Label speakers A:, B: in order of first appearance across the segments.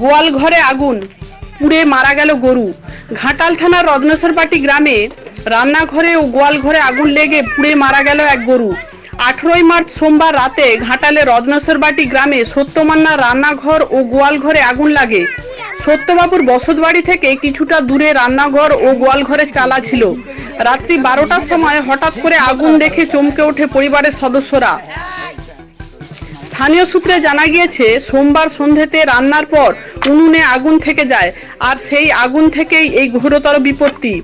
A: গোয়াল ঘরে আগুন, পুড়ে মারা গেল গরু। ঘাটাল থানার রত্নেশ্বরপাটি গ্রামে রান্নাঘরে ও গোয়াল ঘরে আগুন লেগে পুড়ে মারা গেল এক গরু। আঠেরোই মার্চ সোমবার রাতে ঘাটালে রত্নেশ্বরবাটি গ্রামে সত্যমান্না রান্নাঘর ও গোয়াল ঘরে আগুন লাগে। সত্যবাবুর বসতবাড়ি থেকে কিছুটা দূরে রান্নাঘর ও গোয়াল ঘরের চালা ছিল। রাত্রি বারোটার সময় হঠাৎ করে আগুন দেখে চমকে ওঠে পরিবারের সদস্যরা। স্থানীয় সূত্রে জানা গিয়েছে, সোমবার সন্ধেতে রান্নার পর উনুনে আগুন থেকে যায়, আর সেই আগুন থেকেই এই ঘোরতর বিপত্তি।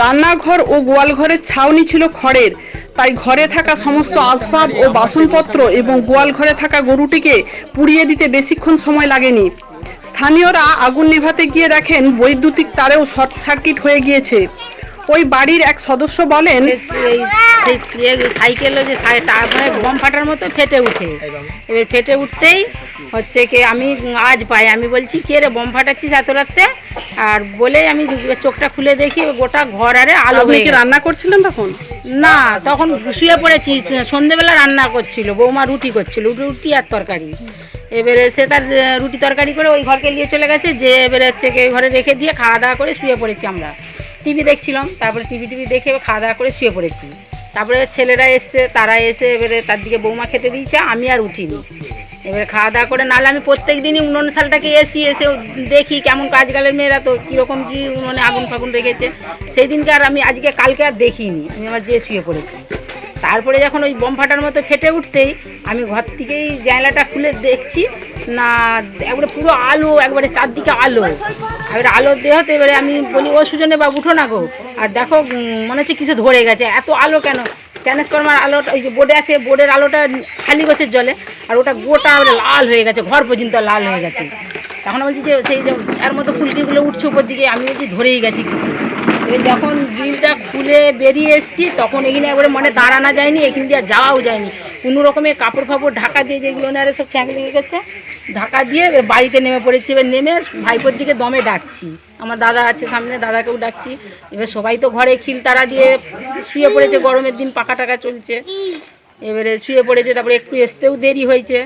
A: রান্নাঘর ও গোয়ালঘরের ছাউনি ছিল খড়ের, তাই ঘরে থাকা সমস্ত আসবাব ও বাসনপত্র এবং গোয়াল ঘরে থাকা গরুটিকে পুড়িয়ে দিতে বেশিক্ষণ সময় লাগেনি। স্থানীয়রা আগুন নেভাতে গিয়ে দেখেন বৈদ্যুতিক তারেও শর্ট সার্কিট হয়ে গিয়েছে। ওই বাড়ির এক সদস্য বলেন
B: ইয়ে সাইকেল যে মানে বম ফাটার মতো ফেটে উঠে। এবার ফেটে উঠতেই হচ্ছে কি আমি আজ পাই আমি বলছি কে রে বম ফাটাচ্ছিস এত রাত্রে? আর বলে আমি চোখটা খুলে দেখি গোটা ঘর আরে আলো হয়ে
A: রান্না করছিলেন তখন?
B: না তখন শুয়ে পড়েছি সন্ধেবেলা রান্না করছিল বৌমা রুটি করছিল রুটি আর তরকারি। এবারে সে তার রুটি তরকারি করে ওই ঘরকে নিয়ে চলে গেছে যে এবারে হচ্ছে কি ঘরে রেখে দিয়ে খাওয়া দাওয়া করে শুয়ে পড়েছি আমরা। টিভি দেখছিলাম, তারপরে টিভি টিভি দেখে খাওয়া দাওয়া করে শুয়ে পড়েছি। তারপরে ছেলেরা এসছে, তারা এসে এবারে তার দিকে বৌমা খেতে দিয়েছে, আমি আর উঠিনি। এবারে খাওয়া দাওয়া করে নাহলে আমি প্রত্যেক দিনই উনন সালটাকে এসি এসে দেখি কেমন কাজগালের মেয়েরা তো, কীরকম কী মানে আগুন ফাগুন রেখেছে। সেই দিনকে আর আমি আজকে কালকে আর দেখিনি, আমি আমার যেয়ে শুয়ে পড়েছি। তারপরে যখন ওই বম ফাটার মতো ফেটে উঠতেই আমি ঘর থেকেই জানলাটা খুলে দেখছি না, একবারে পুরো আলো, একবারে চারদিকে আলো। এবারে আলোর দেহতে এবারে আমি বলি, ও সুজনে বা উঠো না গো। আর দেখো মনে হচ্ছে কিছু ধরে গেছে। এত আলো কেন? ট্রান্সফরমার আলোটা, ওই যে বোর্ডে আছে, বোর্ডের আলোটা খালি গেছে জলে আর ওটা গোটা লাল হয়ে গেছে, ঘর পর্যন্ত লাল হয়ে গেছে। তখন বলছি যে, সেই যে এর মতো ফুলকিগুলো উঠছে উপর দিকে, আমি বলছি ধরেই গেছি কিছু এবার যখন গ্রিলটা খুলে বেরিয়ে এসেছি, তখন এখানে একবারে মানে দাঁড়ানো যায়নি, এখান দিয়ে যাওয়াও যায়নি। কোনো রকমের কাপড় ফাপড় ঢাকা দিয়ে যেগুলো না সব ছ্যাঁক লেগে গেছে ঢাকা দিয়ে এবার বাড়িতে নেমে পড়েছি। এবার নেমে ভাইপোর দিকে দমে ডাকছি। আমার দাদা আছে সামনে, দাদাকেও ডাকছি। এবার সবাই তো ঘরে খিল তারা দিয়ে শুয়ে পড়েছে, গরমের দিন পাকা টাকা চলছে। এবারে শুয়ে পড়েছে, তারপরে একটু আসতেও দেরি হয়েছে।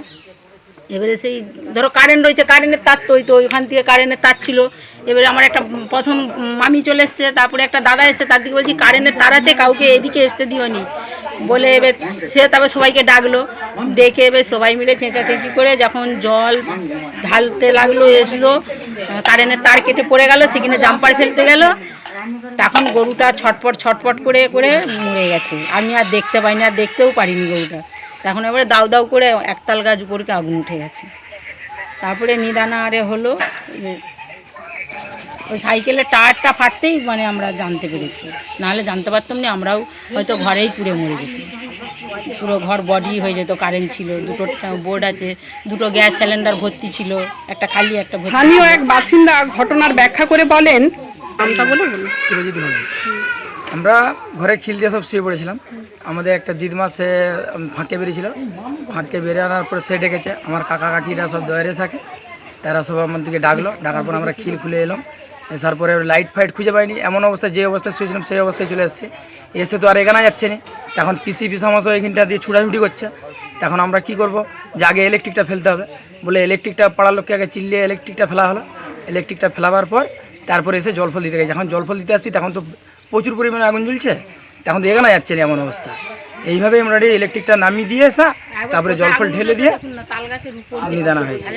B: এবারে সেই, ধরো কারেন্ট রয়েছে কারেন্টের তার তো তো ওইখান থেকে কারেন্টের তার ছিল। এবারে আমার একটা প্রথম মামি চলে এসছে, তারপরে একটা দাদা এসছে, তার দিকে বলছি কারেন্টের তার আছে, কাউকে এদিকে আসতে দিওনি বলে এবার সে তারপর সবাইকে ডাকলো। ডেকে এবার সবাই মিলে চেঁচাচেঁচি করে যখন জল ঢালতে লাগল, এসলো কারেন্টের তার কেটে পড়ে গেল, সেখানে জাম্পার ফেলতে গেল। তখন গরুটা ছটপট ছটপট করে করে মরে গেছে। আমি আর দেখতে পাইনি, আর দেখতেও পারিনি গরুটা। তখন এবারে দাউ দাউ করে একতাল গাছ উপরকে আগুন উঠে গেছে। তারপরে নিদানা আরে হলো ওই সাইকেলের টায়ারটা ফাটতেই মানে আমরা জানতে পেরেছি। নাহলে জানতে পারতাম না আমরাও হয়তো ঘরেই পুড়ে মরে যেতাম। পুরো ঘর বডি হয়ে যেত কারেন্ট ছিল দুটো বোর্ড আছে দুটো গ্যাস সিলিন্ডার ভর্তি ছিল একটা খালি একটা ভর্তি
A: স্থানীয় এক বাসিন্দা ঘটনার ব্যাখ্যা করে বলেন। বলে
C: আমরা ঘরে খিল দিয়ে সব শুয়ে পড়েছিলাম। আমাদের একটা দিদমা সে ফাঁকে বেরিয়েছিল। ফাঁকে বেরিয়ে আনার পরে সে ডেকেছে। আমার কাকা কাকিরা সব দয়ারে থাকে তারা সব আমার দিকে ডাকলো। ডাকার পর আমরা খিল খুলে এলাম। এসার পরে লাইট ফাইট খুঁজে পাইনি। এমন অবস্থায় যে অবস্থায় শুয়েছিলাম সেই অবস্থায় চলে এসেছে। এসে তো আর এখানে যাচ্ছে না। এখন পিসি পিসামশো এখানটা দিয়ে ছুটাছুটি করছে। তখন আমরা কি করব? যে আগে ইলেকট্রিকটা ফেলতে হবে। বলে ইলেকট্রিকটা পাড়ার লোককে আগে চিল্লিয়ে ইলেকট্রিকটা ফেলা হলো। ইলেকট্রিকটা ফেলাবার পর তারপরে এসে জল ফল দিতে গেছে। যখন জল ফল দিতে আসছি তখন তো প্রচুর পরিমাণে আগুন জ্বলছে। তখন তো এখানে যাচ্ছে না এমন অবস্থা। এইভাবে আমরা ইলেকট্রিকটা নামিয়ে দিয়ে আসা তারপরে জল ফল ঢেলে দিয়ে নিদানা হয়েছে।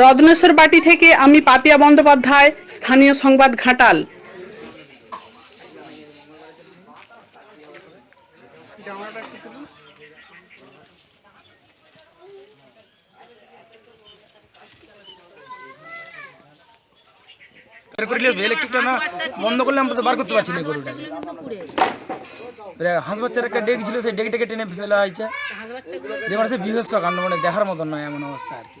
A: রত্নেশ্বর বাটি থেকে আমি পাপিয়া বন্দ্যোপাধ্যায়, স্থানীয় সংবাদ ঘাটাল।
C: বন্ধ করলে আমরা তো বার করতে পারছি না গরুটাকে। হাঁস বাচ্চার একটা ডেক ছিল, সেই ডেকটাকে টেনে ফেলা হয়েছে। যে মানে সে বিভৎস কাণ্ড মানে দেখার মতন নয়, এমন অবস্থা আর কি।